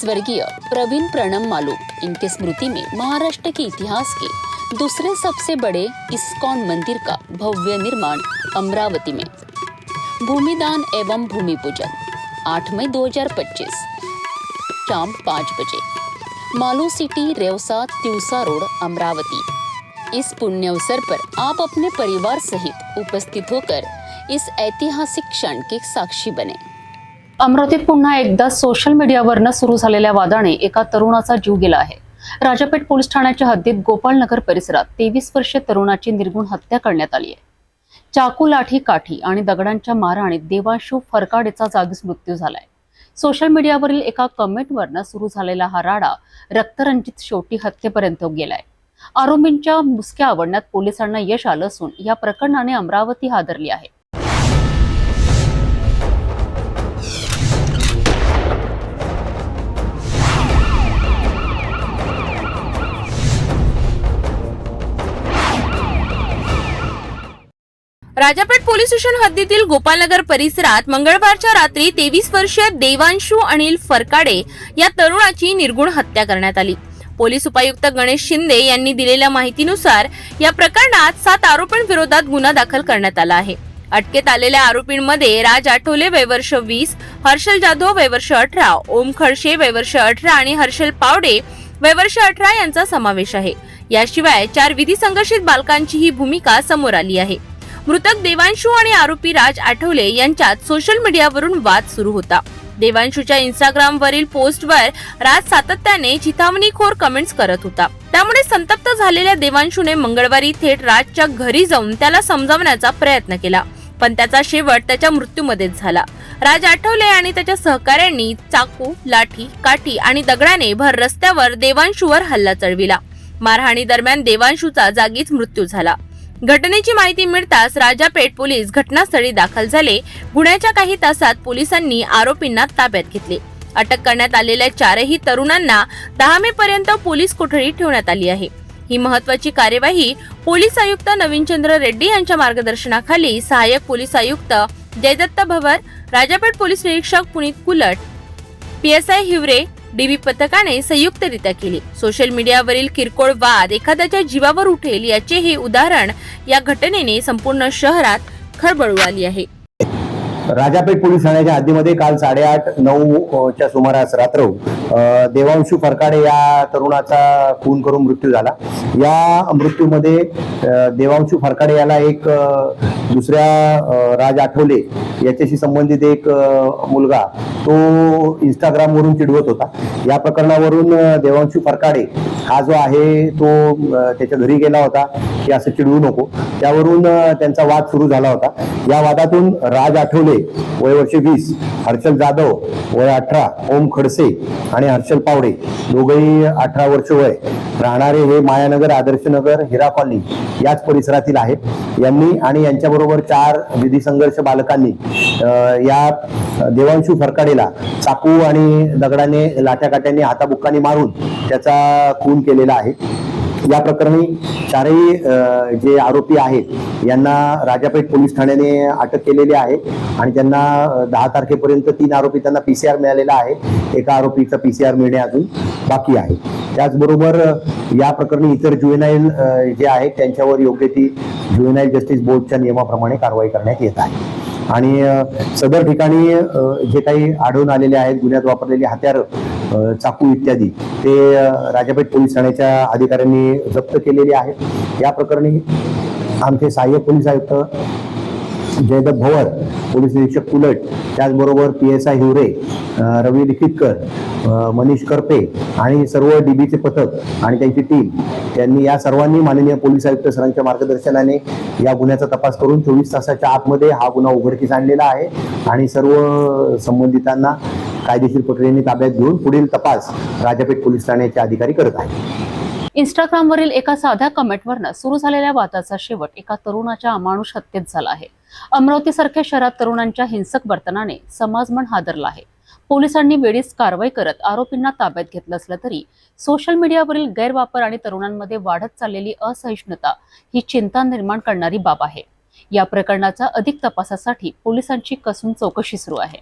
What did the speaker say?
स्वर्गीय प्रवीण प्रणम मालू, इनके स्मृति में महाराष्ट्र के इतिहास के दूसरे सबसे बड़े इस्कॉन मंदिर का भव्य निर्माण अमरावती में। भूमिदान एवं भूमि पूजन 8 मई 2025 शाम पाँच बजे। मालू सिटी, रेवसा त्यूसा रोड, अमरावती। इस पुण्य अवसर पर आप अपने परिवार सहित उपस्थित होकर इस ऐतिहासिक क्षण के साक्षी बने। अमरावतीत पुन्हा एकदा सोशल मीडियावरनं सुरू झालेल्या वादाने एका तरुणाचा जीव गेला आहे. राजापेठ पोलीस ठाण्याच्या हद्दीत गोपाळनगर परिसरात तेवीस वर्षीय तरुणाची निर्गुण हत्या करण्यात आली आहे. चाकू लाठी काठी आणि दगडांच्या मारहाणीत देवांशू फरकाडेचा जागीच मृत्यू झालाय. सोशल मीडियावरील एका कमेंटवरनं सुरू झालेला हा राडा रक्तरंजित शेवटी हत्येपर्यंत गेलाय. आरोपींच्या मुसक्या आवडण्यात पोलिसांना यश आलं असून या प्रकरणाने अमरावती हादरली आहे. राजापेठ पोलीस स्टेशन हद्दीतील गोपालनगर परिसरात मंगळवारच्या रात्री तेवीस वर्षीय देवांशू अनिल फरकाडे या तरुणाची निर्गुण हत्या करण्यात आली. पोलीस उपायुक्त गणेश शिंदे यांनी दिलेल्या माहितीनुसार या प्रकरणात सात आरोपींविरोधात गुन्हा दाखल करण्यात आला आहे. अटकेत आलेल्या आरोपींमध्ये राज आठवले वयवर्ष वीस हर्षल जाधव वयवर्ष अठरा ओम खडशे वयवर्ष अठरा आणि हर्षल पावडे वयवर्ष अठरा यांचा समावेश आहे. याशिवाय चार विधी संघर्षित बालकांची ही भूमिका समोर आली आहे. मृतक देवांशू आणि आरोपी राज आठवले यांच्यात सोशल मीडियावरून वाद सुरू होता. देवांशूच्या इंस्टाग्रामवरील पोस्टवर राज सातत्याने चिथावणीखोर कमेंट्स करत होता. त्यामुळे संतप्त झालेल्या देवांशूने मंगळवारी थेट राजच्या घरी जाऊन त्याला समजावण्याचा प्रयत्न केला. पण त्याचा शेवट त्याच्या मृत्यूमध्येच झाला. राज आठवले आणि त्याच्या सहकाऱ्यांनी चाकू लाठी काठी आणि दगडाने भर रस्त्यावर देवांशूवर हल्ला चढविला. मारहाणी दरम्यान देवांशूचा जागीच मृत्यू झाला. घटनेची माहिती मिळताच राजापेठ पोलीस घटनास्थळी दाखल झाले. गुन्ह्याच्या काही तासात पोलिसांनी आरोपींना ताब्यात घेतले. अटक करण्यात आलेल्या चारही तरुणांना दहा मे पर्यंत पोलीस कोठडी ठेवण्यात आली आहे. ही महत्वाची कार्यवाही पोलीस आयुक्त नवीनचंद्र रेड्डी यांच्या मार्गदर्शनाखाली सहाय्यक पोलीस आयुक्त जयदत्त भवर राजापेठ पोलीस निरीक्षक पुनीत कुलट पीएसआय हिवरे डीबी पथकाने संयुक्तरित्या केली. सोशल मीडियावरील किरकोळ वाद एखाद्याच्या जीवावर उठेल याचे हे उदाहरण या घटनेने संपूर्ण शहरात खळबळ उडाली आहे. राजापेठ पोलीस ठाण्याच्या हद्दीमध्ये काल साडेआठ नऊ च्या सुमारास रात्र देवांशू फरकाडे या तरुणाचा खून करून मृत्यू झाला. या मृत्यूमध्ये देवांशू फरकाडे याला एक दुसऱ्या राज आठवले याच्याशी संबंधित एक मुलगा तो इंस्टाग्रामवरून चिडवत होता. या प्रकरणावरून देवांशू फरकाडे हा जो आहे तो त्याच्या घरी गेला होता. की असं चिडवू नको. त्यावरून त्यांचा वाद सुरू झाला होता. या वादातून राज आठवले वय वर्ष वीस हर्षल जाधव वय अठरा ओम खडसे आणि हर्षल पावडे. दोघेही अठरा वर्ष वय. राहणारे हे मायानगर आदर्शनगर हिरा कॉलनी याच परिसरातील आहेत. यांनी आणि यांच्याबरोबर चार विधी संघर्ष बालकांनी या देवांशू फरकाडेला चाकू आणि दगडाने लाट्या काट्याने हाताबुक्काने मारून त्याचा खून केलेला आहे. या प्रकरणी चारही जे आरोपी आहेत यांना राजापेठ पोलीस ठाण्याने अटक केलेली आहे आणि त्यांना दहा तारखेपर्यंत तीन आरोपी त्यांना पीसीआर मिळालेला आहे. एका आरोपीचा पीसीआर मिळणे अजून बाकी आहे. त्याचबरोबर या प्रकरणी इतर ज्युएनाईल जे आहेत त्यांच्यावर योग्य ती ज्युएनाईल जस्टिस बोर्डच्या नियमाप्रमाणे कारवाई करण्यात येत आहे. आणि सदर ठिकाणी जे काही आढळून आलेले आहेत गुन्ह्यात वापरलेली हत्यारं चाकू इत्यादी ते राजापेठ पोलीस ठाण्याच्या अधिकाऱ्यांनी जप्त केलेले आहेत. या प्रकरणी आमचे सहाय्यक पोलीस आयुक्त जयदत्त भवर पोलीस निरीक्षक कुलट त्याचबरोबर P S I Hiware Ravi Likhitkar Manish Karpe आणि सर्व डीबीचे पथक आणि त्यांची टीम त्यांनी या सर्वांनी माननीय पोलीस आयुक्त सरांच्या मार्गदर्शनाने या गुन्ह्याचा तपास करून चोवीस तासाच्या आतमध्ये हा गुन्हा उघडकीस आणलेला आहे आणि सर्व संबंधितांना कायदेशीर प्रक्रियेने ताब्यात घेऊन पुढील तपास राजापेठ पोलीस ठाण्याचे अधिकारी करत आहेत. इंस्टाग्रामवरील एका साध्या कमेंटवरनं सुरू झालेल्या वादाचा शेवट एका तरुणाच्या अमानुष हत्येत झाला आहे. अमरावतीसारख्या शहरात तरुणांच्या हिंसक वर्तनाने समाजमन हादरला आहे. पोलिसांनी वेळीच कारवाई करत आरोपींना ताब्यात घेतलं असलं तरी सोशल मीडियावरील गैरवापर आणि तरुणांमध्ये वाढत चाललेली असहिष्णुता ही चिंता निर्माण करणारी बाब आहे. या प्रकरणाचा अधिक तपासासाठी पोलिसांची कसून चौकशी सुरू आहे.